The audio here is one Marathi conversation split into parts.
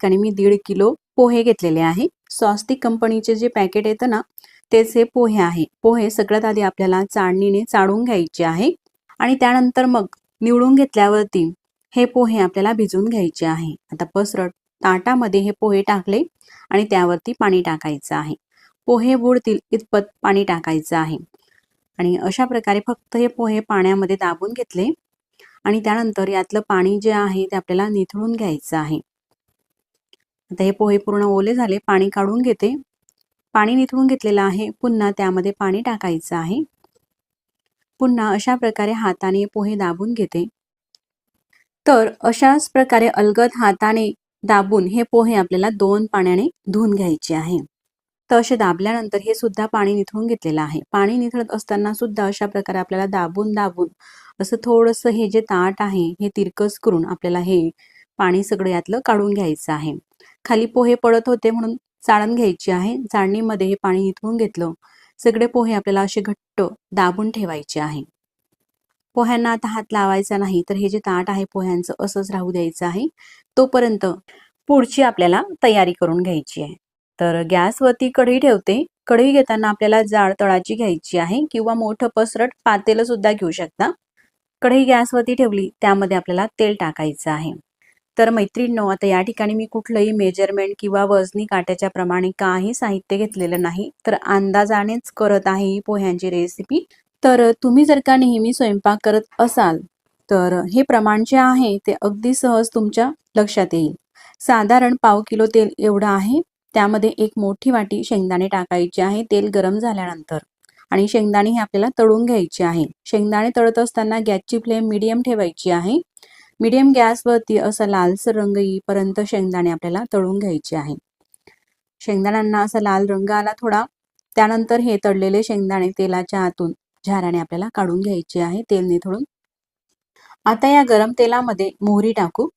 ठिकाणी मी दीड किलो पोहे घेतलेले आहे. स्वस्तिक कंपनीचे जे पॅकेट येतं ना तेच हे पोहे आहे. पोहे सगळ्यात आधी आपल्याला चाळणीने चाळून घ्यायचे आहे. आणि त्यानंतर मग निवडून घेतल्यावरती हे पोहे आपल्याला भिजवून घ्यायचे आहे. आता पसरट ताटामध्ये हे पोहे टाकले आणि त्यावरती पाणी टाकायचं आहे. पोहे बुडतील इतपत पाणी टाकायचं आहे. आणि अशा प्रकारे फक्त हे पोहे पाण्यामध्ये दाबून घेतले आणि त्यानंतर यातलं पाणी जे आहे ते आपल्याला निथळून घ्यायचं आहे. आता हे पोहे पूर्ण ओले झाले पाणी काढून घेते. पाणी निथळून घेतलेलं आहे पुन्हा त्यामध्ये पाणी टाकायचं आहे. पुन्हा अशा प्रकारे हाताने पोहे दाबून घेते. तर अशाच प्रकारे अलगद हाताने दाबून हे पोहे आपल्याला दोन पाण्याने धुवून घ्यायचे आहे. तर असे दाबल्यानंतर हे सुद्धा पाणी निथळून घेतलेलं आहे. पाणी निथळत असताना सुद्धा अशा प्रकारे आपल्याला दाबून दाबून असं थोडंसं हे जे ताट आहे हे तिरकस करून आपल्याला हे पाणी सगळं यातलं काढून घ्यायचं आहे. खाली पोहे पडत होते म्हणून चाळण घ्यायची आहे. चाळणीमध्ये हे पाणी इथून घेतलं. सगळे पोहे आपल्याला असे घट्ट दाबून ठेवायचे आहे. पोह्यांना आता हात लावायचा नाही तर हे जे ताट आहे पोह्यांचं असंच राहू द्यायचं आहे. तोपर्यंत पुढची आपल्याला तयारी करून घ्यायची आहे. तर गॅसवरती कढई ठेवते. कढई घेताना आपल्याला जाड तळाची घ्यायची आहे किंवा मोठं पसरट पातेलं सुद्धा घेऊ शकता. कढई गॅसवरती ठेवली त्यामध्ये आपल्याला तेल टाकायचं आहे. तर मैत्रिणींनो आता या ठिकाणी मी कुठलंही मेजरमेंट किंवा वजनी काट्याच्या प्रमाणे काही साहित्य घेतलेलं नाही. तर अंदाजानेच करत आहे ही पोह्यांची रेसिपी तर तुम्ही जर का नेहमी स्वयंपाक करत असाल तर हे प्रमाण जे आहे ते अगदी सहज तुमच्या लक्षात येईल. साधारण पाव किलो तेल एवढं आहे. त्यामध्ये एक मोठी वाटी शेंगदाणे टाकायचे आहे तेल गरम झाल्यानंतर. आणि शेंगदाणे हे आपल्याला तळून घ्यायचे आहे. शेंगदाणे तळत असताना गॅसची फ्लेम मिडियम ठेवायची आहे. मिडियम गॅसवरती असा लालसर रंग येईपर्यंत शेंगदाणे आपल्याला तळून घ्यायचे आहे शेंगदाण्यांना असा लाल रंग आला थोडा त्यानंतर हे तळलेले शेंगदाणे तेलाच्या आतून झाराने आपल्याला काढून घ्यायचे आहे तेल निथळून. आता या गरम तेलामध्ये मोहरी टाकू.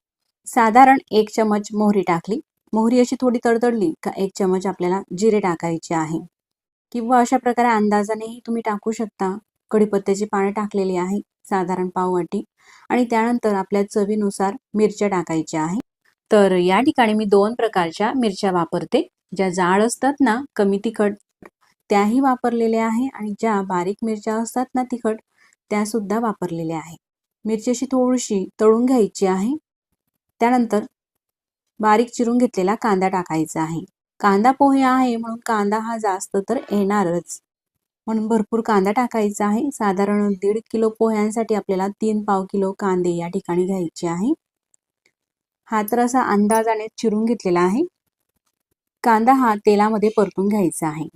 साधारण एक चमच मोहरी टाकली. मोहरी अशी थोडी तडतडली का एक चमच आपल्याला जिरे टाकायचे आहे. किंवा अशा प्रकारे अंदाजानेही तुम्ही टाकू शकता. कढीपत्त्याची पाने टाकलेली आहे. साधारण पाववाटी आणि त्यानंतर आपल्या चवीनुसार मिरच्या टाकायच्या आहे. तर या ठिकाणी मी दोन प्रकारच्या मिरच्या वापरते. ज्या जाड असतात ना कमी तिखट त्याही वापरलेल्या आहे आणि ज्या बारीक मिरच्या असतात ना तिखट त्या सुद्धा वापरलेल्या आहे. मिरची थोडीशी तळून घ्यायची आहे. त्यानंतर बारीक चिरून घेतलेला कांदा टाकायचा आहे. कांदा पोहे आहे म्हणून कांदा हा जास्त तर येणारच. म्हणून भरपूर कांदा टाकायचा आहे. साधारण दीड किलो पोह्यांसाठी आपल्याला तीन पाव किलो कांदे या ठिकाणी घ्यायचे आहे. हा तर असा अंदाजाने चिरून घेतलेला आहे. कांदा हा तेलामध्ये परतून घ्यायचा आहे.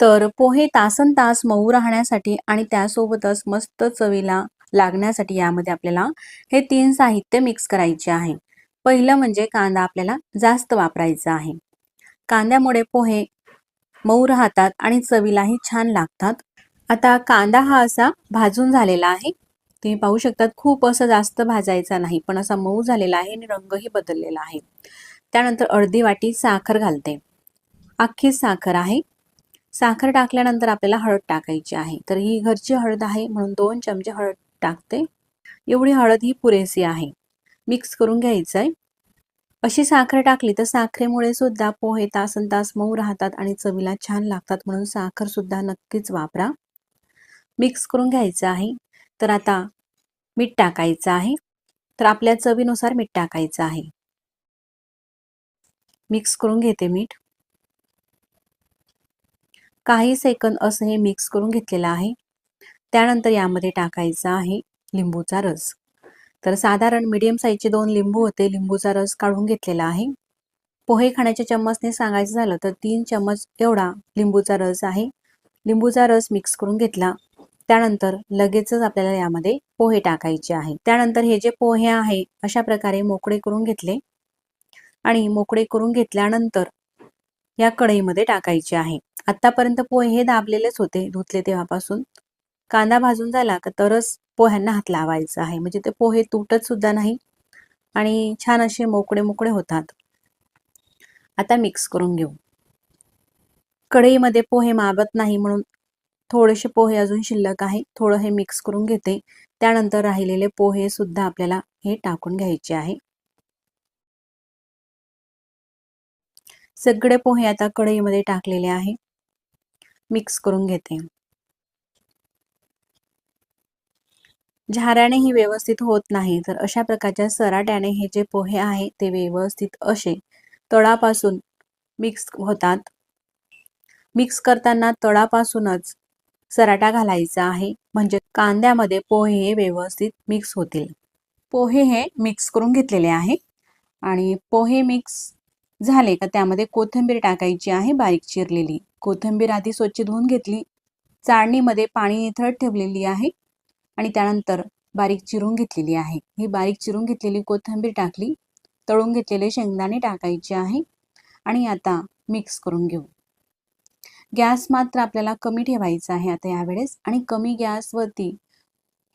तर पोहे तासन तास मऊ राहण्यासाठी आणि त्यासोबतच मस्त चवीला लागण्यासाठी यामध्ये आपल्याला हे तीन साहित्य मिक्स करायचे आहे. पहिलं म्हणजे कांदा आपल्याला जास्त वापरायचा आहे. कांद्यामुळे पोहे मऊ राहतात आणि चवीलाही छान लागतात. आता कांदा हा असा भाजून झालेला आहे. तुम्ही पाहू शकतात खूप असं जास्त भाजायचा नाही पण असा मऊ झालेला आहे आणि रंगही बदललेला आहे. त्यानंतर अर्धी वाटी साखर घालते. अख्खी साखर आहे. साखर टाकल्यानंतर आपल्याला हळद टाकायची आहे. तर ही घरची हळद आहे म्हणून दोन चमचे हळद टाकते. एवढी हळद ही पुरेसी आहे. मिक्स करून घ्यायचं आहे अशी साखर टाकली तर साखरेमुळे सुद्धा पोहे तासन तास मऊ राहतात आणि चवीला छान लागतात म्हणून साखर सुद्धा नक्कीच वापरा. मिक्स करून घ्यायचं आहे. तर आता मीठ टाकायचं आहे. तर आपल्या चवीनुसार मीठ टाकायचं आहे. मिक्स करून घेते मीठ. काही सेकंद असं हे मिक्स करून घेतलेलं आहे. त्यानंतर यामध्ये टाकायचं आहे लिंबूचा रस. तर साधारण मीडियम साईजचे दोन लिंबू होते. लिंबूचा रस काढून घेतलेला आहे. पोहे खाण्याच्या चम्मचने सांगायचं झालं तर तीन चम्मच एवढा लिंबूचा रस आहे. लिंबूचा रस मिक्स करून घेतला. त्यानंतर लगेचच आपल्याला यामध्ये पोहे टाकायचे आहे. त्यानंतर हे जे पोहे आहे अशा प्रकारे मोकळे करून घेतले. आणि मोकळे करून घेतल्यानंतर या कढईमध्ये टाकायचे आहे. आतापर्यंत पोहे हे दाबलेलेच होते धुतले तेव्हापासून. कांदा भाजून झाला का तरच पोह्यांना हात लावायचा आहे. म्हणजे ते पोहे तुटत सुद्धा नाही आणि छान असे मोकळे मोकळे होतात. आता मिक्स करून घेऊ. कढईमध्ये पोहे मागत नाही म्हणून थोडेसे पोहे अजून शिल्लक आहे. थोडं हे मिक्स करून घेते. त्यानंतर राहिलेले पोहे सुद्धा आपल्याला हे टाकून घ्यायचे आहे. सगळे पोहे आता कढईमध्ये टाकलेले आहे. मिक्स करून घेते. झाऱ्याने ही व्यवस्थित होत नाही. तर अशा प्रकारच्या सराट्याने हे जे पोहे आहे ते व्यवस्थित असे तळापासून मिक्स होतात. मिक्स करताना तळापासूनच सराटा घालायचा आहे. म्हणजे कांद्यामध्ये पोहे हे व्यवस्थित मिक्स होतील. पोहे हे मिक्स करून घेतलेले आहे. आणि पोहे मिक्स झाले का त्यामध्ये कोथिंबीर टाकायची आहे बारीक चिरलेली. कोथिंबीर आधी स्वच्छ धुवून घेतली. चाळणीमध्ये पाणी निथळत ठेवलेली आहे. आणि त्यानंतर बारीक चिरून घेतलेली आहे. ही बारीक चिरून घेतलेली कोथिंबीर टाकली तळून घेतलेले शेंगदाणे टाकायचे आहे आणि आता मिक्स करून घेऊ. गॅस मात्र आपल्याला कमी ठेवायचा आहे आता यावेळेस आणि कमी गॅसवरती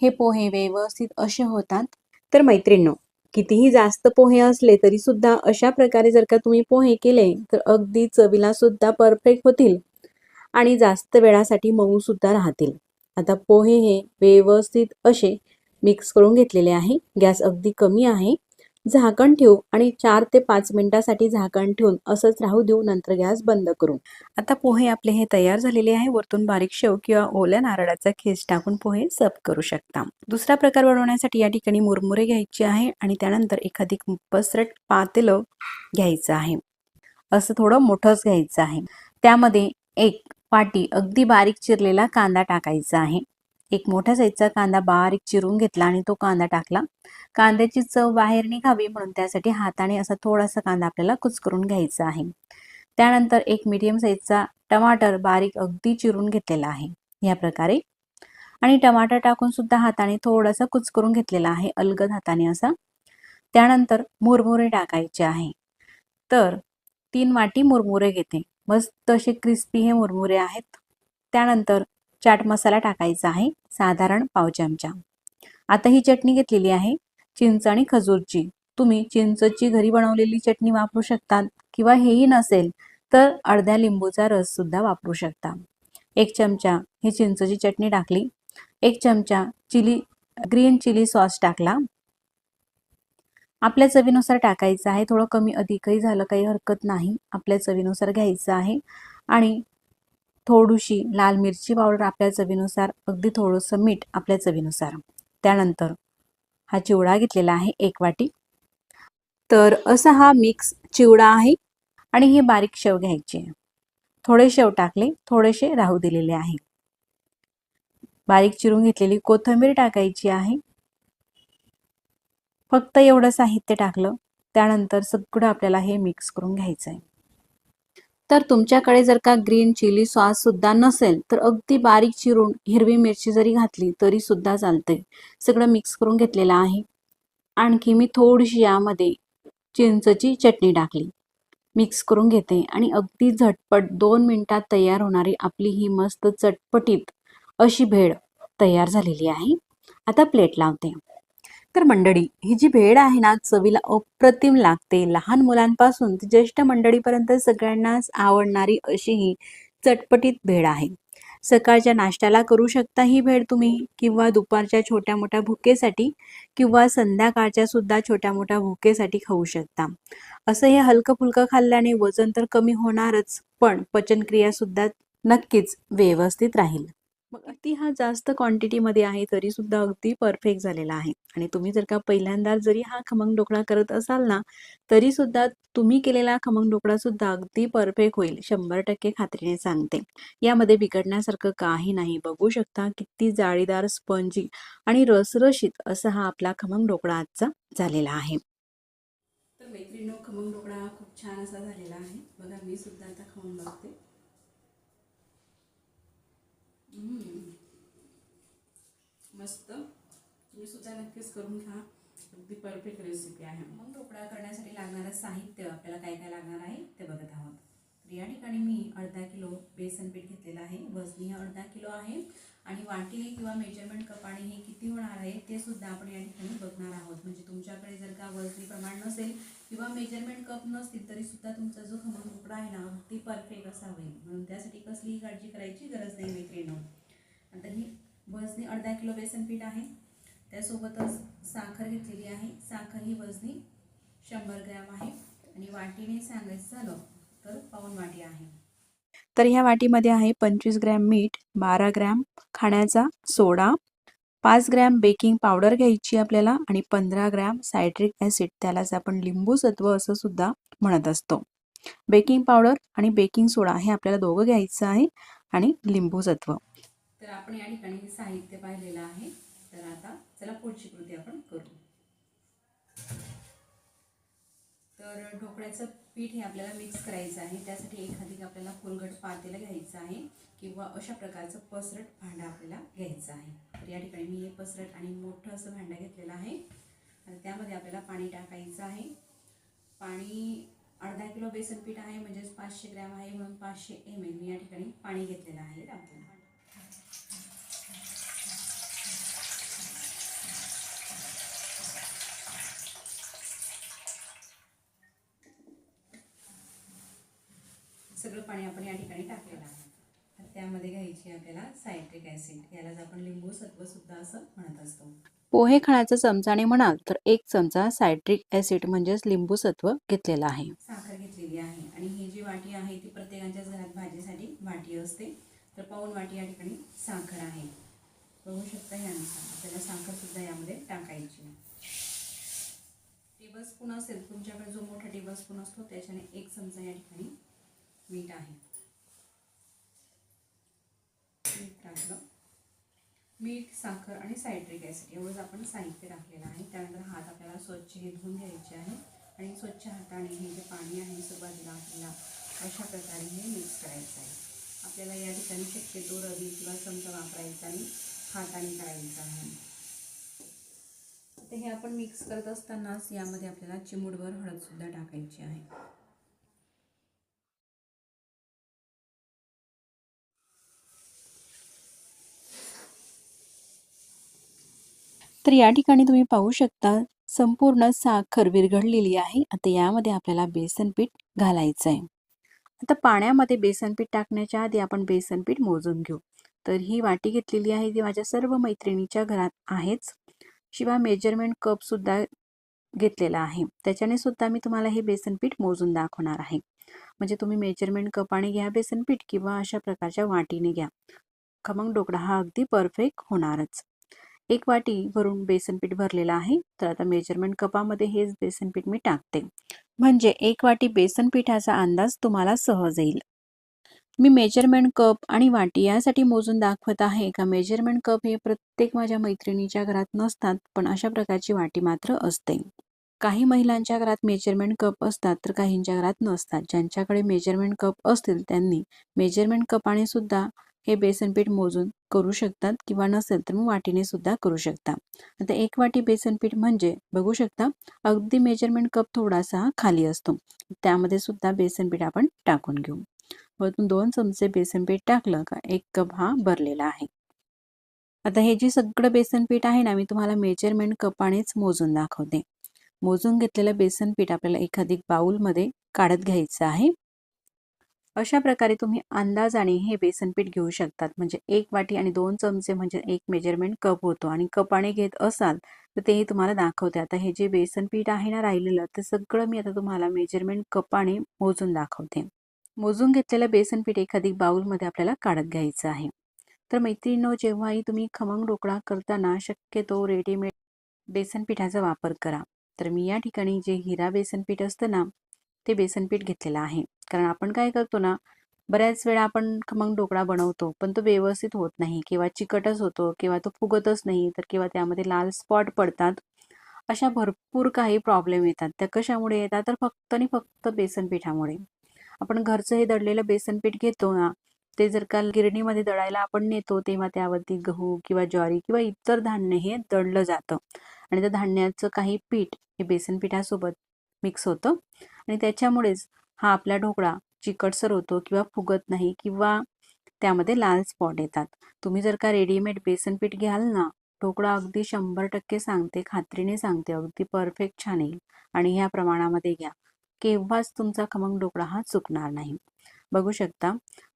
हे पोहे व्यवस्थित असे होतात. तर मैत्रिणींनो कितीही जास्त पोहे असले तरी सुद्धा अशा प्रकारे जर का तुम्ही पोहे केले तर अगदी चवीला सुद्धा परफेक्ट होतील आणि जास्त वेळासाठी मऊ सुद्धा राहतील. आता पोहे हे व्यवस्थित असे मिक्स करून घेतलेले आहे. गॅस अगदी कमी आहे. झाकण ठेवू आणि चार ते पाच मिनिटासाठी झाकण ठेवून असंच राहू देऊ नंतर गॅस बंद करू. आता पोहे आपले हे तयार झालेले आहे. वरतून बारीक शेव किंवा ओल्या नारळाचा खेस टाकून पोहे सर्व करू शकता. दुसरा प्रकार बनवण्यासाठी या ठिकाणी मुरमुरे घ्यायचे आहे आणि त्यानंतर एखादी पसरट पातेलं घ्यायचं आहे. असं थोडं मोठंच घ्यायचं आहे. त्यामध्ये एक वाटी अगदी बारीक चिरलेला कांदा टाकायचा आहे. एक मोठ्या साईजचा कांदा बारीक चिरून घेतला आणि तो कांदा टाकला. कांद्याची चव बाहेर निघावी म्हणून त्यासाठी हाताने असा थोडासा कांदा आपल्याला कुचकरून घ्यायचा आहे. त्यानंतर एक मीडियम साईजचा टमाटर बारीक अगदी चिरून घेतलेला आहे. या प्रकारे. आणि टमाटर टाकून सुद्धा हाताने थोडासा कुचकरून घेतलेला आहे. अलगद हाताने असा. त्यानंतर मुरमुरे टाकायचे आहे. तर तीन वाटी मुरमुरे घेते. मस्त असे क्रिस्पी हे मुरमुरे आहेत. त्यानंतर चाट मसाला टाकायचा आहे साधारण पाव चमचा. आता ही चटणी घेतलेली आहे चिंच आणि खजूरची. तुम्ही चिंचची घरी बनवलेली चटणी वापरू शकतात किंवा हेही नसेल तर अर्ध्या लिंबूचा रस सुद्धा वापरू शकता. एक चमचा ही चिंचची चटणी टाकली. एक चमचा चिली ग्रीन चिली सॉस टाकला. आपल्या चवीनुसार टाकायचं आहे. थोडं कमी अधिकही झालं काही हरकत नाही. आपल्या चवीनुसार घ्यायचं आहे. आणि थोडीशी लाल मिरची पावडर आपल्या चवीनुसार अगदी थोडंसं मीठ आपल्या चवीनुसार. त्यानंतर हा चिवडा घेतलेला आहे एक वाटी. तर असा हा मिक्स चिवडा आहे आणि हे बारीक शेव घ्यायचे. थोडे शेव टाकले थोडेसे राहू दिलेले आहे. बारीक चिरून घेतलेली कोथिंबीर टाकायची आहे. फक्त एवढं साहित्य टाकलं त्यानंतर सगळं आपल्याला हे मिक्स करून घ्यायचं आहे तर तुमच्याकडे जर का ग्रीन चिली सॉस सुद्धा नसेल तर अगदी बारीक चिरून हिरवी मिरची जरी घातली तरी सुद्धा चालते सगळं मिक्स करून घेतलेलं आहे. आणखी मी थोडीशी यामध्ये चिंचची चटणी टाकली. मिक्स करून घेते आणि अगदी झटपट दोन मिनिटात तयार होणारी आपली ही मस्त चटपटीत अशी भेळ तयार झालेली आहे. आता प्लेट लावते. तर मंडळी ही जी भेळ आहे ना चवीला अप्रतिम लागते. लहान मुलांपासून ते ज्येष्ठ मंडळीपर्यंत सगळ्यांनाच आवडणारी अशी ही चटपटीत भेळ आहे. सकाळच्या नाश्त्याला करू शकता ही भेळ तुम्ही किंवा दुपारच्या छोट्या मोठ्या भुकेसाठी किंवा संध्याकाळच्या सुद्धा छोट्या मोठ्या भुकेसाठी खाऊ शकता. असं हे हलकं फुलकं खाल्ल्याने वजन तर कमी होणारच पण पचनक्रिया सुद्धा नक्कीच व्यवस्थित राहील. मग अगदी हा जास्त क्वांटिटीमध्ये आहे तरी सुद्धा अगदी परफेक्ट झालेला आहे. आणि तुम्ही जर का पहिल्यांदा जरी हा खमंग ढोकळा करत असाल ना तरी सुद्धा तुम्ही केलेला खमंग ढोकळा सुद्धा अगदी परफेक्ट होईल शंभर टक्के खात्रीने सांगते. यामध्ये बिघडण्यासारखं काही नाही. बघू शकता किती जाळीदार स्पंजी आणि रसरशीत असा हा आपला खमंग ढोकळा आजचा झालेला आहे. तर मैत्रिणी खमंग ढोकळा खूप छान असा झालेला आहे. बघा मी सुद्धा आता खाऊन बघते. मस्त. तुम्ही सुद्धा नक्कीच करून घ्या. अगदी परफेक्ट रेसिपी आहे. मग ढोकळा करण्यासाठी लागणारं साहित्य आपल्याला काय काय लागणार आहे ते बघत आहोत. तर या ठिकाणी मी अर्धा किलो बेसन पीठ घेतलेलं आहे. वजनी अर्धा किलो आहे. आणि वाटीने किंवा मेजरमेंट कपाने हे किती होणार आहे ते सुद्धा आपण या ठिकाणी बघणार आहोत. म्हणजे तुमच्याकडे जर का वजनी प्रमाण नसेल किंवा मेजरमेंट कप नसतील तरी सुद्धा तुमचा जो खमंग तुकडा आहे ना ते परफेक्ट असा होईल. म्हणून त्यासाठी कसलीही काळजी करायची गरज नाही मैत्रिणी आता ही वजनी अर्धा किलो बेसन पीठ आहे. त्यासोबतच साखर घेतलेली आहे. साखर ही वजनी शंभर ग्रॅम आहे. आणि वाटीने सांगायचं झालं तर पाऊन वाटी आहे. तर ह्या वाटीमध्ये आहे पंचवीस ग्रॅम मीठ बारा ग्रॅम खाण्याचा सोडा पाच ग्रॅम बेकिंग पावडर घ्यायची आपल्याला आणि पंधरा ग्रॅम सायट्रिक ॲसिड त्यालाच आपण लिंबू सत्व असं सुद्धा म्हणत असतो. बेकिंग पावडर आणि बेकिंग सोडा हे आपल्याला दोघं घ्यायचं आहे आणि लिंबू सत्व. तर आपण या ठिकाणी साहित्य पाहिलेलं आहे. तर आता चला पुढची कृती आपण करू. तर ढोकळ्याचं पीठ हे आपल्याला मिक्स करायचं आहे. त्यासाठी एखादी आपल्याला फुलगट पातेलं घ्यायचं आहे किंवा अशा प्रकारचं पसरट भांडं आपल्याला घ्यायचं आहे. तर या ठिकाणी मी हे पसरट आणि मोठं असं भांडं घेतलेलं आहे. आणि त्यामध्ये आपल्याला पाणी टाकायचं आहे. पाणी अर्धा किलो बेसन पीठ आहे म्हणजेच पाचशे ग्रॅम आहे म्हणून पाचशे एम एल मी या ठिकाणी पाणी घेतलेलं आहे. आपल्याला सगळं पाणी आपण या ठिकाणी टाकलेलं आहे. तर त्यामध्ये घ्यायची आपल्याला सायट्रिक ॲसिड. यालाच आपण लिंबू सत्व सुद्धा असं म्हणत असतो. पोहे खाण्याचा चमचाने म्हणाल तर एक चमचा सायट्रिक ॲसिड म्हणजेच लिंबू सत्व घेतलेला आहे. साखर घेतलेली आहे. आणि ही जी वाटी आहे ती प्रत्येकाच्याच घरात भाजीसाठी वाटी असते. तर पाऊन वाटी या ठिकाणी साखर आहे. बघू शकता यानुसार आपल्याला साखर सुद्धा यामध्ये टाकायची. टेबल स्पून असेल तुमच्याकडे जो मोठा टेबल स्पून असतो त्याच्याने एक चमचा या ठिकाणी मीठ आहे. मीठ टाकलं. मीठ साखर आणि सायट्रिक ॲसिड एवढंच आपण साहित्य टाकलेलं आहे. त्यानंतर हात आपल्याला स्वच्छ हे धुवून घ्यायचे आहे. आणि स्वच्छ हाताने हे जे पाणी आहे सुरुवातीला आपल्याला अशा प्रकारे हे मिक्स करायचं आहे. आपल्याला या ठिकाणी शक्यतो रवी किंवा चमचा वापरायचा आणि हाताने करायचा आहे. तर हे आपण मिक्स करत असतानाच यामध्ये आपल्याला चिमूटभर हळदसुद्धा टाकायची आहे. तर या ठिकाणी तुम्ही पाहू शकता संपूर्ण साखर विरघळलेली आहे. आता यामध्ये आपल्याला बेसन पीठ घालायचं आहे. आता पाण्यामध्ये बेसन पीठ टाकण्याच्या आधी आपण बेसन पीठ मोजून घेऊ. तर ही वाटी घेतलेली आहे ती माझ्या सर्व मैत्रिणीच्या घरात आहेच. शिवाय मेजरमेंट कपसुद्धा घेतलेला आहे. त्याच्याने सुद्धा मी तुम्हाला हे बेसन पीठ मोजून दाखवणार आहे. म्हणजे तुम्ही मेजरमेंट कपाने घ्या बेसन पीठ किंवा अशा प्रकारच्या वाटीने घ्या. खमंग डोकळा हा अगदी परफेक्ट होणारच. एक वाटी वरून बेसन पीठ भरलेलं आहे. तर आता मेजरमेंट कपामध्ये हेच बेसन पीठ मी टाकते. म्हणजे एक वाटी बेसन पिठाचा अंदाज तुम्हाला सहज येईल. मी मेजरमेंट कप आणि वाटी यासाठी मोजून दाखवत आहे का? मेजरमेंट कप हे प्रत्येक माझ्या मैत्रिणीच्या घरात नसतात पण अशा प्रकारची वाटी मात्र असते. काही महिलांच्या घरात मेजरमेंट कप असतात तर काहींच्या घरात नसतात. ज्यांच्याकडे मेजरमेंट कप असतील त्यांनी मेजरमेंट कपाने सुद्धा हे बेसन पीठ मोजून करू शकतात किंवा नसेल तर मग वाटीने सुद्धा करू शकता. आता एक वाटी बेसन पीठ म्हणजे बघू शकता अगदी मेजरमेंट कप थोडासा खाली असतो. त्यामध्ये सुद्धा बेसन पीठ आपण टाकून घेऊ. वरतून दोन चमचे बेसन पीठ टाकलं का एक कप हा भरलेला आहे. आता हे जे सगळं बेसन पीठ आहे ना मी तुम्हाला मेजरमेंट कपानेच मोजून दाखवते. मोजून घेतलेलं बेसन पीठ आपल्याला एखादी बाऊलमध्ये काढत घ्यायचं आहे. अशा प्रकारे तुम्ही अंदाजाने हे बेसन पीठ घेऊ शकतात. म्हणजे एक वाटी आणि दोन चमचे म्हणजे एक मेजरमेंट कप होतो. आणि कपाने घेत असाल तर तेही तुम्हाला दाखवते. आता हे जे बेसन पीठ आहे ना राहिलेलं ते सगळं मी आता तुम्हाला मेजरमेंट कपाने मोजून दाखवते. मोजून घेतलेलं बेसन पीठ एखादी बाउलमध्ये आपल्याला काढत घ्यायचं आहे. तर मैत्रिणींनो जेव्हाही तुम्ही खमंग ढोकळा करताना शक्यतो रेडीमेड बेसन पिठाचा वापर करा. तर मी या ठिकाणी जे हिरा बेसन पीठ असतं ना ते बेसन पीठ घेतलेलं आहे. कारण आपण काय करतो ना बऱ्याच वेळा आपण खमंग ढोकळा बनवतो पण तो व्यवस्थित होत नाही किंवा चिकटच होतो किंवा तो फुगतच नाही तर किंवा त्यामध्ये लाल स्पॉट पडतात अशा भरपूर काही प्रॉब्लेम येतात. त्या कशामुळे येतात? तर फक्त आणि फक्त बेसन पिठामुळे. आपण घरचं हे दडलेलं बेसन पीठ घेतो ना ते जर का गिरणीमध्ये दळायला आपण नेतो तेव्हा त्यावरती गहू किंवा ज्वारी किंवा इतर धान्य हे दळलं जातं. आणि त्या धान्याचं काही पीठ हे बेसन पिठासोबत मिक्स होतं. आणि त्याच्यामुळेच हा आपला ढोकळा चिकटसर होतो किंवा फुगत नाही किंवा त्यामध्ये लाल स्पॉट येतात. तुम्ही जर का रेडीमेड बेसन पीठ घ्याल ना ढोकळा अगदी शंभर टक्के सांगते खात्रीने सांगते अगदी परफेक्ट छान येईल. आणि ह्या प्रमाणामध्ये घ्या. केव्हाच तुमचा खमंग ढोकळा हा चुकणार नाही. बघू शकता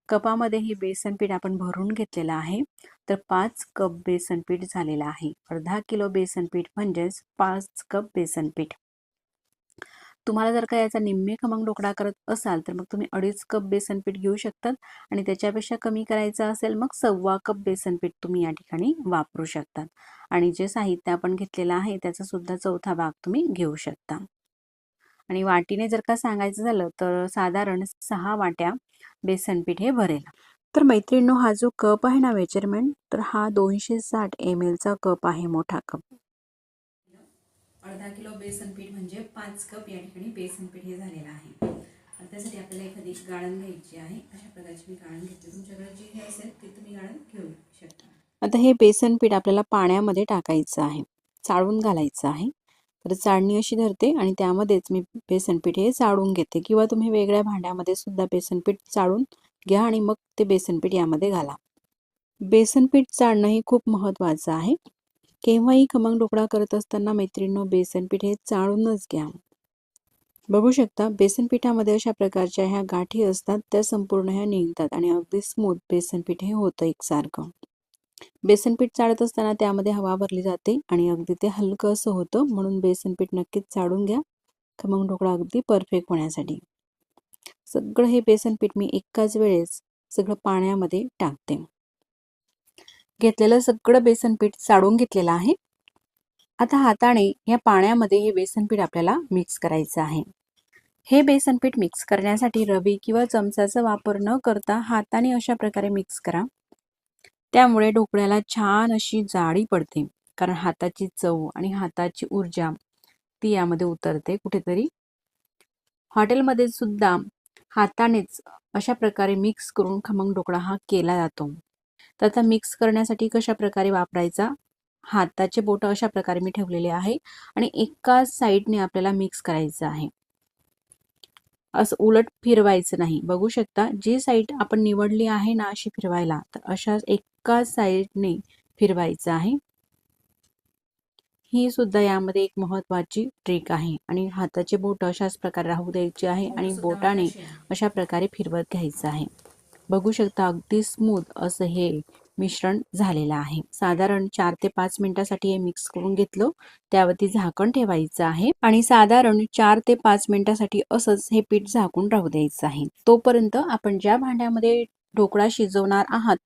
कपामध्ये हे बेसन पीठ आपण भरून घेतलेलं आहे. तर पाच कप बेसन पीठ झालेलं आहे. अर्धा किलो बेसन पीठ म्हणजेच पाच कप बेसन पीठ. तुम्हाला जर का याचा निम्मे खमंग ढोकळा करत असाल तर मग तुम्ही अडीच कप बेसन पीठ घेऊ शकतात आणि त्याच्यापेक्षा कमी करायचं असेल मग सव्वा कप बेसन पीठ तुम्ही या ठिकाणी वापरू शकतात. आणि जे साहित्य आपण घेतलेलं आहे त्याचा सुद्धा चौथा भाग तुम्ही घेऊ शकता. आणि वाटीने जर का सांगायचं झालं तर साधारण सहा वाट्या बेसन पीठ हे भरेल. तर मैत्रिणींनो हा जो कप आहे ना मेजरमेंट तर हा दोनशे साठ एम एलचा कप आहे मोठा कप. अर्धा किलो बेसन पीठ म्हणजे पाच कप या ठिकाणी बेसन पीठ हे झालेलं आहे. आणि त्यासाठी आपल्याला एखादी गाळण घ्यायची आहे. अशा प्रकारची मी गाळण घेतली तुमच्याकडे जी हे असेल ते तुम्ही गाळण घेऊ शकता. आता हे बेसन पीठ आपल्याला पाण्यामध्ये टाकायचं आहे. चाळून घालायचं आहे. तर चाळणी अशी धरते आणि त्यामध्येच मी बेसनपीठ हे चाळून घेते. किंवा तुम्ही वेगळ्या भांड्यामध्ये सुद्धा बेसनपीठ चाळून घ्या आणि मग ते बेसनपीठ यामध्ये घाला. बेसनपीठ चाळणं हे खूप महत्त्वाचं आहे. केव्हाही खमंग ढोकळा करत असताना मैत्रिणींनो बेसन पीठ हे चाळूनच घ्या. बघू शकता बेसन पिठामध्ये अशा प्रकारच्या ह्या गाठी असतात त्या संपूर्ण ह्या निघतात आणि अगदी स्मूथ बेसन पीठ हे होतं एकसारखं. बेसन पीठ चाळत असताना त्यामध्ये हवा भरली जाते आणि अगदी ते हलकं असं होतं म्हणून बेसन पीठ नक्कीच चाळून घ्या. खमंग ढोकळा अगदी परफेक्ट होण्यासाठी. सगळं हे बेसन पीठ मी एकाच वेळेस सगळं पाण्यामध्ये टाकते. घेतलेलं सगळं बेसन पीठ चाळून घेतलेलं आहे. आता हाताने या पाण्यामध्ये हे बेसन पीठ आपल्याला मिक्स करायचं आहे. हे बेसन पीठ मिक्स करण्यासाठी रवी किंवा चमचाचा वापर न करता हाताने अशा प्रकारे मिक्स करा. त्यामुळे ढोकळ्याला छान अशी जाळी पडते. कारण हाताची चव आणि हाताची ऊर्जा ती यामध्ये उतरते कुठेतरी. हॉटेलमध्ये सुद्धा हातानेच अशा प्रकारे मिक्स करून खमंग ढोकळा हा केला जातो. तर आता मिक्स करण्यासाठी कशा प्रकारे वापरायचा? हाताचे बोट अशा प्रकारे मी ठेवलेले आहे. आणि एकाच साईडने आपल्याला मिक्स करायचं आहे. असं उलट फिरवायचं नाही. बघू शकता जी साईड आपण निवडली आहे ना अशी फिरवायला तर अशा एकाच साईडने फिरवायचं आहे. ही सुद्धा यामध्ये एक महत्वाची ट्रिक आहे. आणि हाताचे बोट अशाच प्रकारे राहू द्यायचे आहे आणि बोटाने अशा प्रकारे फिरवत घ्यायचं आहे. बघू शकता अगदी स्मूथ असं हे मिश्रण झालेलं आहे. साधारण चार ते पाच मिनिटासाठी हे मिक्स करून घेतलं. त्यावरती झाकण ठेवायचं आहे आणि साधारण चार ते पाच मिनिटासाठी असंच हे पीठ झाकून राहू द्यायचं आहे. तोपर्यंत आपण ज्या भांड्यामध्ये ढोकळा शिजवणार आहात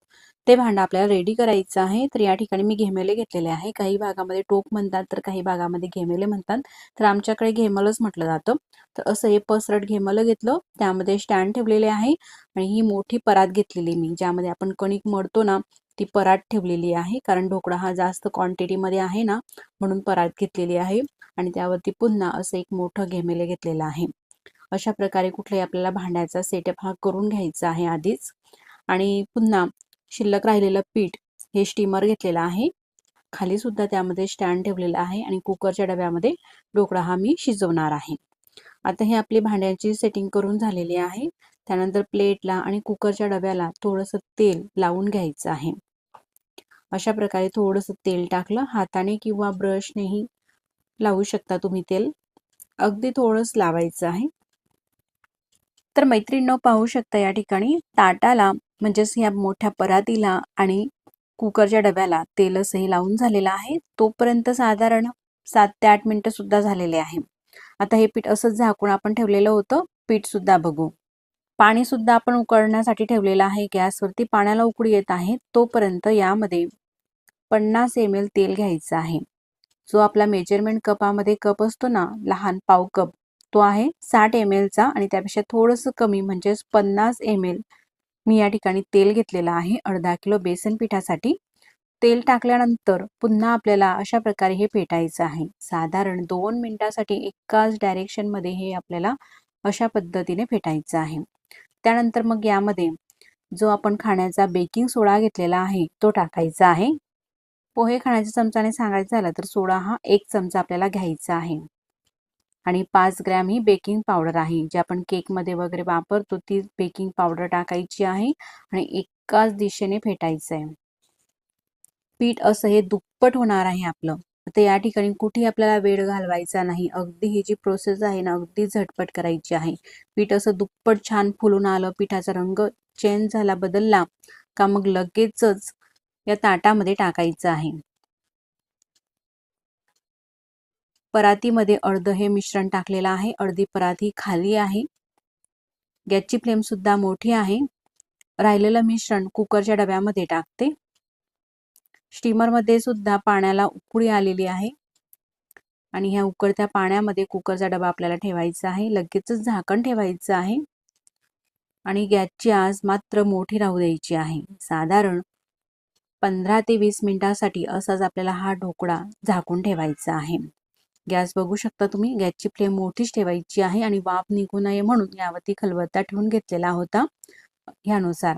ते भांडं आपल्याला रेडी करायचं आहे तर या ठिकाणी मी घेमेले घेतलेले आहे. काही भागामध्ये टोप म्हणतात तर काही भागामध्ये घेमेले म्हणतात. तर आमच्याकडे घेमलच म्हटलं जातं. तर असं हे पसरट घेमलं घेतलं. त्यामध्ये स्टँड ठेवलेले आहे आणि ही मोठी परात घेतलेली मी ज्यामध्ये आपण कणिक मळतो ना ती परात ठेवलेली आहे. कारण ढोकळा हा जास्त क्वांटिटीमध्ये आहे ना म्हणून परात घेतलेली आहे. आणि त्यावरती पुन्हा असं एक मोठं घेमेले घेतलेलं आहे. अशा प्रकारे कुठल्याही आपल्याला भांड्याचा सेटअप हा करून घ्यायचा आहे आधीच. आणि पुन्हा शिल्लक राहिलेलं पीठ हे स्टीमर घेतलेलं आहे. खाली सुद्धा त्यामध्ये स्टँड ठेवलेला आहे आणि कुकरच्या डब्यामध्ये ढोकळा हा मी शिजवणार आहे. आता हे आपली भांड्यांची सेटिंग करून झालेली आहे. त्यानंतर प्लेटला आणि कुकरच्या डब्याला थोडंसं तेल लावून घ्यायचं आहे. अशा प्रकारे थोडंसं तेल टाकलं. हाताने किंवा ब्रशनेही लावू शकता तुम्ही तेल. अगदी थोडंच लावायचं आहे. तर मैत्रिणींनो पाहू शकता या ठिकाणी ताटाला म्हणजेच या मोठ्या परातीला आणि कुकरच्या डब्याला तेलसही लावून झालेलं आहे. तोपर्यंत साधारण सात ते आठ मिनिटं सुद्धा झालेले आहे. आता हे पीठ असंच झाकून आपण ठेवलेलं होतं. पीठ सुद्धा बघू. पाणी सुद्धा आपण उकळण्यासाठी ठेवलेलं आहे गॅसवरती. पाण्याला उकळी येत आहे. तोपर्यंत यामध्ये पन्नास एम एल तेल घ्यायचं आहे. जो आपला मेजरमेंट कपामध्ये कप असतो ना लहान पाव कप तो आहे साठ एम एलचा आणि त्यापेक्षा थोडंसं कमी म्हणजेच पन्नास एम एल मी या ठिकाणी तेल घेतलेलं आहे अर्धा किलो बेसन पिठासाठी. तेल टाकल्यानंतर पुन्हा आपल्याला अशा प्रकारे हे फेटायचं आहे. साधारण दोन मिनिटासाठी एकाच डायरेक्शनमध्ये हे आपल्याला अशा पद्धतीने फेटायचं आहे. त्यानंतर मग यामध्ये जो आपण खाण्याचा बेकिंग सोडा घेतलेला आहे तो टाकायचा आहे. पोहे खाण्याच्या चमचाने सांगायचं झालं तर सोडा हा एक चमचा आपल्याला घ्यायचा आहे. आणि पाच ग्रॅम ही बेकिंग पावडर आहे. जे आपण केकमध्ये वगैरे वापरतो ती बेकिंग पावडर टाकायची आहे आणि एकाच दिशेने फेटायचं आहे पीठ असं हे दुप्पट होणार आहे आपलं. तर या ठिकाणी कुठे आपल्याला वेळ घालवायचा नाही. अगदी ही जी प्रोसेस आहे ना अगदी झटपट करायची आहे. पीठ असं दुप्पट छान फुलून आलं पिठाचा रंग चेंज झाला बदलला का मग लगेचच या ताटामध्ये टाकायचं आहे. परातीमध्ये अर्ध हे मिश्रण टाकलेलं आहे. अर्धी पराती खाली आहे. गॅसची फ्लेम सुद्धा मोठी आहे. राहिलेलं मिश्रण कुकरच्या डब्यामध्ये टाकते. स्टीमरमध्ये सुद्धा पाण्याला उकळी आलेली आहे. आणि ह्या उकळत्या पाण्यामध्ये कुकरचा डबा आपल्याला ठेवायचा आहे. लगेचच झाकण ठेवायचं आहे. आणि गॅसची आज मात्र मोठी राहू द्यायची आहे. साधारण पंधरा ते वीस मिनिटासाठी असाच आपल्याला हा ढोकळा झाकून ठेवायचा आहे. गॅस बघू शकता तुम्ही. गॅसची फ्लेम मोठीच ठेवायची आहे आणि वाफ निघू नये म्हणून यावरती खलबत्ता ठेवून घेतलेला होता ह्यानुसार.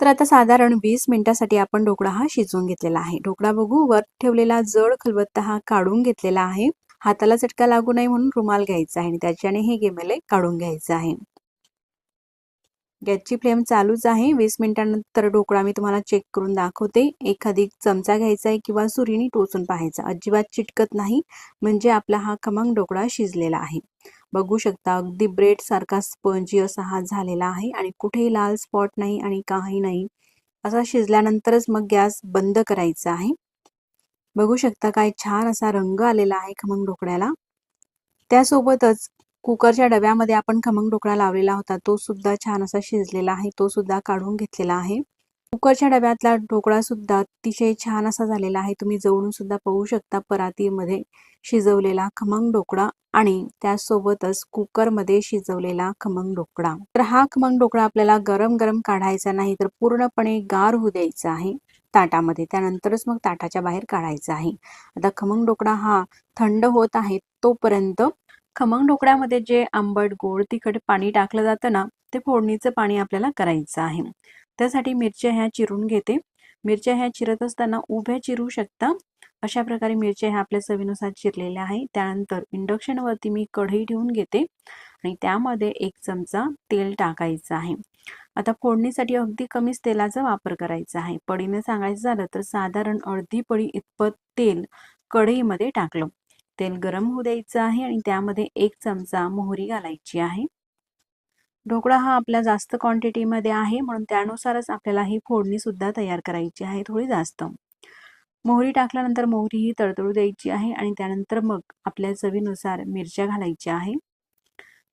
तर आता साधारण वीस मिनिटासाठी आपण ढोकळा हा शिजवून घेतलेला आहे. ढोकळा बघू वर ठेवलेला जड खलबत्ता हा काढून घेतलेला आहे. हाताला चटका लागू नये म्हणून रुमाल घ्यायचा आहे आणि त्याच्याने हे गेमेले काढून घ्यायचं आहे. गॅसची फ्लेम चालूच आहे. वीस मिनिटांनंतर ढोकळा मी तुम्हाला चेक करून दाखवते. एखादी चमचा घ्यायचा आहे किंवा सुरीने टोचून पाहायचा. अजिबात चिटकत नाही. म्हणजे आपला हा खमंग ढोकळा शिजलेला आहे. बघू शकता अगदी ब्रेड सारखा स्पंजी असा हा झालेला आहे आणि कुठेही लाल स्पॉट नाही आणि काही नाही. असा शिजल्यानंतरच मग गॅस बंद करायचा आहे. बघू शकता काय छान असा रंग आलेला आहे खमंग ढोकळ्याला. त्यासोबतच कुकरच्या डब्यामध्ये आपण खमंग ढोकळा लावलेला होता. तो सुद्धा छान असा शिजलेला आहे. तो सुद्धा काढून घेतलेला आहे. कुकरच्या डब्यातला ढोकळा सुद्धा अतिशय छान असा झालेला आहे. तुम्ही जवळून सुद्धा पाहू शकता परातीमध्ये शिजवलेला खमंग ढोकळा आणि त्यासोबतच कुकरमध्ये शिजवलेला खमंग ढोकळा. तर हा खमंग ढोकळा आपल्याला गरम गरम काढायचा नाही तर पूर्णपणे गार होऊ द्यायचा आहे ताटामध्ये. त्यानंतरच मग ताटाच्या बाहेर काढायचा आहे. आता खमंग ढोकळा हा थंड होत आहे तोपर्यंत खमंग ढोकळ्यामध्ये जे आंबट गोड तिखट पाणी टाकलं जातं ना ते फोडणीचं पाणी आपल्याला करायचं आहे. त्यासाठी मिरच्या ह्या चिरून घेते. मिरच्या ह्या चिरत असताना उभ्या चिरू शकता. अशा प्रकारे मिरच्या ह्या आपल्या चवीनुसार चिरलेल्या आहे त्यानंतर इंडक्शनवरती मी कढई ठेवून घेते आणि त्यामध्ये एक चमचा तेल टाकायचं आहे. आता फोडणीसाठी अगदी कमीच तेलाचा वापर करायचा आहे. पडीने सांगायचं झालं तर साधारण अर्धी पडी इतपत तेल कढईमध्ये टाकलं. तेल गरम होऊ द्यायचं आहे आणि त्यामध्ये एक चमचा मोहरी घालायची आहे. ढोकळा हा आपल्या जास्त क्वांटिटीमध्ये आहे म्हणून त्यानुसारच आपल्याला ही फोडणी सुद्धा तयार करायची आहे थोडी जास्त. मोहरी टाकल्यानंतर मोहरी ही तडतडू द्यायची आहे आणि त्यानंतर मग आपल्या चवीनुसार मिरच्या घालायच्या आहे.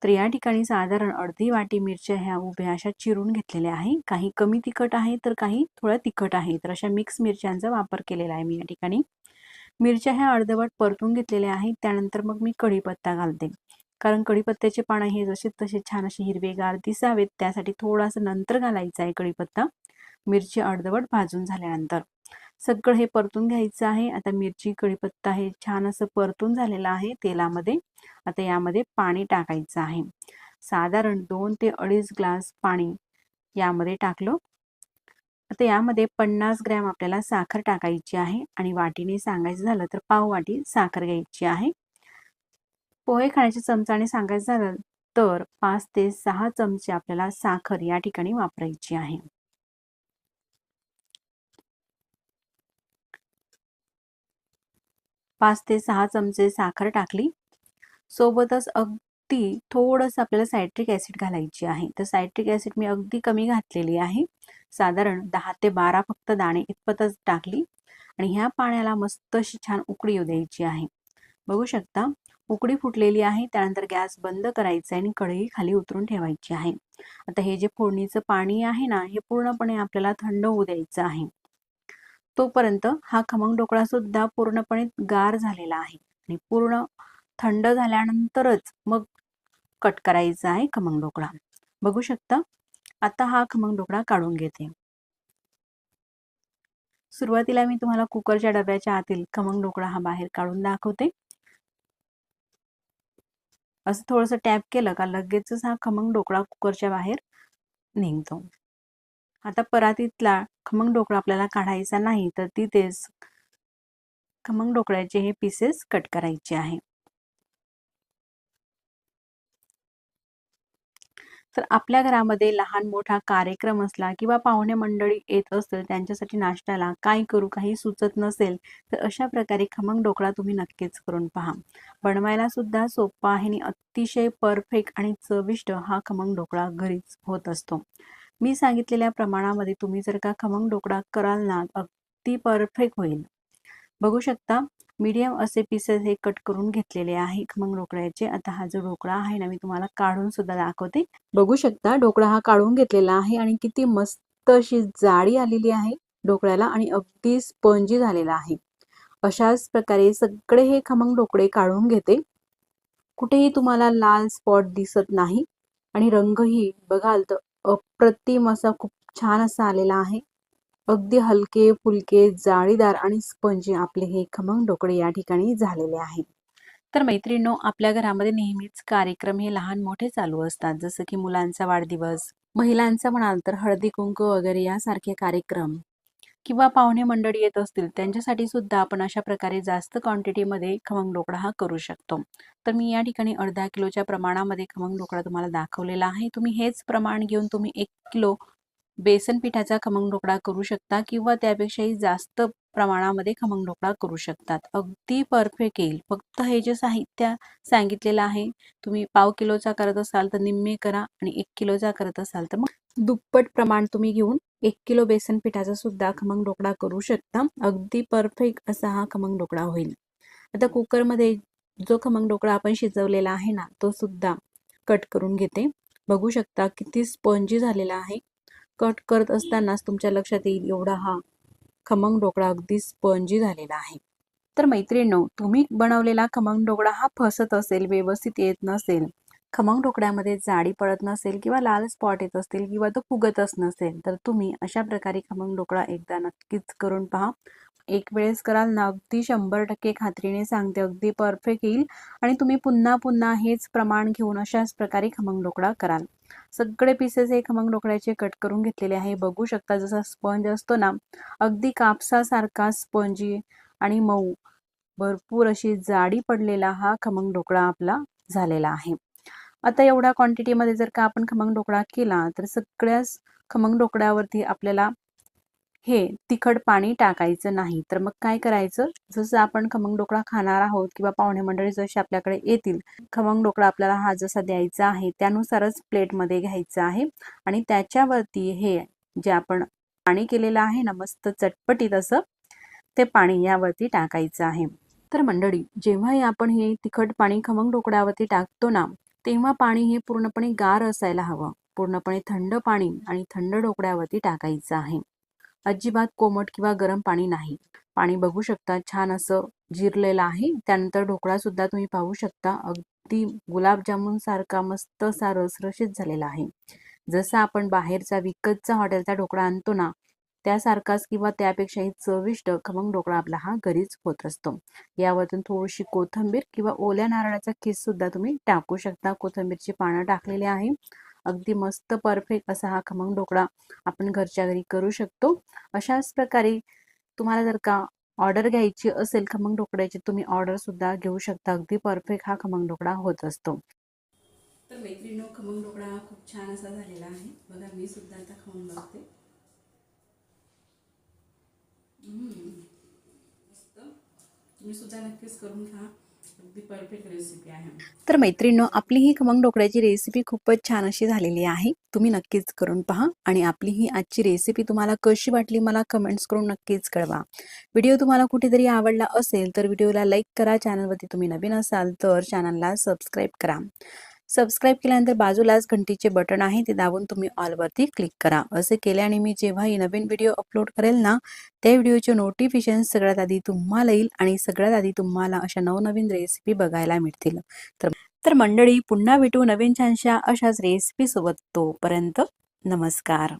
तर या ठिकाणी साधारण अर्धी वाटी मिरच्या ह्या उभ्या अशा चिरून घेतलेल्या आहे. काही कमी तिखट आहे तर काही थोडं तिखट आहे. तर अशा मिक्स मिरच्यांचा वापर केलेला आहे मी या ठिकाणी. मिरच्या ह्या अर्धवट परतून घेतलेल्या आहेत. त्यानंतर मग मी कढीपत्ता घालते. कारण कढीपत्त्याचे पानं हे जसे तसे छान असे हिरवेगार दिसावेत त्यासाठी थोडासा नंतर घालायचा आहे कढीपत्ता. मिरची अर्धवट भाजून झाल्यानंतर. सगळं हे परतून घ्यायचं आहे. आता मिरची कढीपत्ता हे छान असं परतून झालेलं आहे तेलामध्ये. आता यामध्ये पाणी टाकायचं आहे. साधारण दोन ते अडीच ग्लास पाणी यामध्ये टाकलं. आता यामध्ये पन्नास ग्रॅम आपल्याला साखर टाकायची आहे आणि वाटीने सांगायचं झालं तर पाव वाटी साखर घ्यायची आहे. पोहे खाण्याच्या चमचाने सांगायचं झालं तर पाच ते सहा चमचे आपल्याला साखर या ठिकाणी वापरायची आहे. पाच ते सहा चमचे साखर टाकली. सोबतच ती थोडंसं आपल्याला सायट्रिक ॲसिड घालायची आहे. तर सायट्रिक ॲसिड मी अगदी कमी घातलेली आहे. साधारण दहा ते बारा फक्त दाणे इतपतच टाकली आणि ह्या पाण्याला मस्त अशी छान उकडी येऊ द्यायची आहे. बघू शकता उकडी फुटलेली आहे त्यानंतर गॅस बंद करायचा आहे आणि कढई खाली उतरून ठेवायची आहे. आता हे जे फोडणीचं पाणी आहे ना हे पूर्णपणे आपल्याला थंड होऊ द्यायचं आहे. तोपर्यंत हा खमंग ढोकळा सुद्धा पूर्णपणे गार झालेला आहे आणि पूर्ण थंड झाल्यानंतरच मग कट करायचा आहे खमंग ढोकळा. बघू शकता? आता हा खमंग ढोकळा काढून घेते. सुरुवातीला मी तुम्हाला कुकरच्या डब्याच्या आतील खमंग ढोकळा हा बाहेर काढून दाखवते. असं थोडंसं टॅप केलं का लगेचच हा खमंग ढोकळा कुकरच्या बाहेर निघतो. आता परातीतला खमंग ढोकळा आपल्याला काढायचा नाही तर तिथेच खमंग ढोकळ्याचे हे पीसेस कट करायचे आहे. तर आपल्या घरामध्ये लहान मोठा कार्यक्रम असला किंवा पाहुणे मंडळी येत असतील त्यांच्यासाठी नाश्त्याला काय करू काही सुचत नसेल तर अशा प्रकारे खमंग ढोकळा तुम्ही नक्कीच करून पहा. बनवायला सुद्धा सोपा आहे आणि अतिशय परफेक्ट आणि चविष्ट हा खमंग ढोकळा घरीच होत असतो. मी सांगितलेल्या प्रमाणामध्ये तुम्ही जर का खमंग ढोकळा कराल ना अगदी परफेक्ट होईल. बघू शकता मीडियम असे पीसेस हे कट करून घेतलेले आहे. खमंग ढोकळ्याचे आता हा जो ढोकळा आहे ना मी तुम्हाला काढून सुद्धा दाखवते. बघू शकता ढोकळा हा काढून घेतलेला आहे आणि किती मस्त अशी जाडी आलेली आहे ढोकळ्याला आणि अगदी स्पंजी झालेला आहे. अशाच प्रकारे सगळे हे खमंग ढोकळे काढून घेते. कुठेही तुम्हाला लाल स्पॉट दिसत नाही आणि रंगही बघाल तर अप्रतिम असा खूप छान असा आलेला आहे. अगदी हलके फुलके जाळीदार आणि स्पंजी आपले हे खमंग ढोकळे या ठिकाणी झालेले आहेत तर मैत्रिणींनो आपल्या घरामध्ये नेहमीच कार्यक्रम हे लहान मोठे चालू असतात. जसं की मुलांचा वाढदिवस महिलांचा म्हणाल तर हळदी कुंकू वगैरे यासारखे कार्यक्रम किंवा पाहुणे मंडळी येत असतील त्यांच्यासाठी सुद्धा आपण अशा प्रकारे जास्त क्वांटिटीमध्ये खमंग ढोकळा हा करू शकतो. तर मी या ठिकाणी अर्धा किलोच्या प्रमाणामध्ये खमंग ढोकळा तुम्हाला दाखवलेला आहे. तुम्ही हेच प्रमाण घेऊन तुम्ही एक किलो बेसन पिठाचा खमंग ढोकळा करू शकता किंवा त्यापेक्षाही जास्त प्रमाणामध्ये खमंग ढोकळा करू शकतात. अगदी परफेक्ट येईल. फक्त हे जे साहित्य सांगितलेलं आहे तुम्ही पाव किलोचा करत असाल तर निम्मे करा आणि एक किलोचा करत असाल तर मग दुप्पट प्रमाण तुम्ही घेऊन एक किलो बेसन पिठाचा सुद्धा खमंग ढोकळा करू शकता. अगदी परफेक्ट असा हा खमंग ढोकळा होईल. आता कुकरमध्ये जो खमंग ढोकळा आपण शिजवलेला आहे ना तो सुद्धा कट करून घेते. बघू शकता किती स्पंजी झालेला आहे. कट करत असतानाच तुमच्या लक्षात येईल एवढा हा खमंग ढोकळा अगदी स्पंजी झालेला आहे. तर मैत्रिणींनो तुम्ही बनवलेला खमंग ढोकळा हा फसत असेल व्यवस्थित येत नसेल खमंग ढोकळ्यामध्ये जाडी पडत नसेल किंवा लाल स्पॉट येत असतील किंवा तो फुगतच नसेल तर तुम्ही अशा प्रकारे खमंग ढोकळा एकदा नक्कीच करून पहा. एक वेळेस कराल ना अगदी शंभर टक्के खात्रीने सांगते अगदी परफेक्ट येईल. आणि तुम्ही पुन्हा पुन्हा हेच प्रमाण घेऊन अशाच प्रकारे खमंग ढोकळा कराल. सगळे पीसेस हे खमंग ढोकळ्याचे कट करून घेतलेले आहे. बघू शकता जसा स्पंज असतो ना अगदी कापसासारखा स्पंजी आणि मऊ भरपूर अशी जाडी पडलेला हा खमंग ढोकळा आपला झालेला आहे. आता एवढ्या क्वांटिटीमध्ये जर का आपण खमंग ढोकळा केला तर सगळ्याच खमंग ढोकळ्यावरती आपल्याला हे तिखट पाणी टाकायचं नाही. तर मग काय करायचं? जसं आपण खमंग ढोकळा खाणार आहोत किंवा पाहुणे मंडळी जसे आपल्याकडे येतील खमंग ढोकळा आपल्याला हा जसा द्यायचा आहे त्यानुसारच प्लेटमध्ये घ्यायचं आहे. आणि त्याच्यावरती हे जे आपण पाणी केलेलं आहे ना मस्त चटपटीत असं ते पाणी यावरती टाकायचं आहे. तर मंडळी जेव्हाही आपण हे तिखट पाणी खमंग ढोकळ्यावरती टाकतो ना तेव्हा पाणी हे पूर्णपणे गार असायला हवं. पूर्णपणे थंड पाणी आणि थंड ढोकळ्यावरती टाकायचं आहे. अजिबात कोमट किंवा गरम पाणी नाही. पाणी बघू शकता छान असं जिरलेलं आहे. त्यानंतर ढोकळा सुद्धा तुम्ही पाहू शकता अगदी गुलाबजामुन सारखा मस्त असा रसरशीत झालेला आहे. जसा आपण बाहेरचा विकतचा हॉटेलचा ढोकळा आणतो ना त्यासारखाच किंवा त्यापेक्षाही चविष्ट खमंग ढोकळा आपला हा घरीच होत असतो. यावरतून थोडीशी कोथंबीर किंवा ओल्या नारळाचा किस सुद्धा तुम्ही टाकू शकता. कोथंबीरची पानं टाकलेली आहे. अगदी मस्त परफेक्ट असा हा खमंग ढोकळा आपण घरच्या घरी करू शकतो. अशाच प्रकारे तुम्हाला जर का ऑर्डर घ्यायची असेल खमंग ढोकळ्याची तुम्ही ऑर्डर सुद्धा घेऊ शकता. अगदी परफेक्ट हा खमंग ढोकळा होत असतो. तर मैत्रिणीनो खमंग ढोकळा खूप छान असा झालेला आहे. बघा मी सुद्धा आता खाऊन बघते. मस्त. तुम्ही सुद्धा नक्कीच करून खा परफेक्ट रेसिपी आहे. तर मैत्रिणींनो आपली ही खमंग ढोकळ्याची रेसिपी खूपच छान अशी झालेली आहे. तुम्ही नक्कीच करून पहा आणि आपली ही आजची रेसिपी तुम्हाला कशी वाटली मला कमेंट्स करून नक्कीच कळवा. व्हिडिओ तुम्हाला कुठेतरी आवडला असेल तर व्हिडिओला लाईक करा. चॅनलवरती तुम्ही नवीन असाल तर चॅनलला सबस्क्राईब करा. सबस्क्राईब केल्यानंतर बाजूलाच घंटीचे बटन आहे ते दाबून तुम्ही ऑलवरती क्लिक करा. असे केल्याने मी जेव्हाही नवीन व्हिडिओ अपलोड करेल ना त्या व्हिडिओचे नोटिफिकेशन सगळ्यात आधी तुम्हाला येईल आणि सगळ्यात आधी तुम्हाला अशा नवनवीन रेसिपी बघायला मिळतील. तर तर मंडळी पुन्हा भेटू नवीन छानशा अशाच रेसिपी सोबत तोपर्यंत नमस्कार.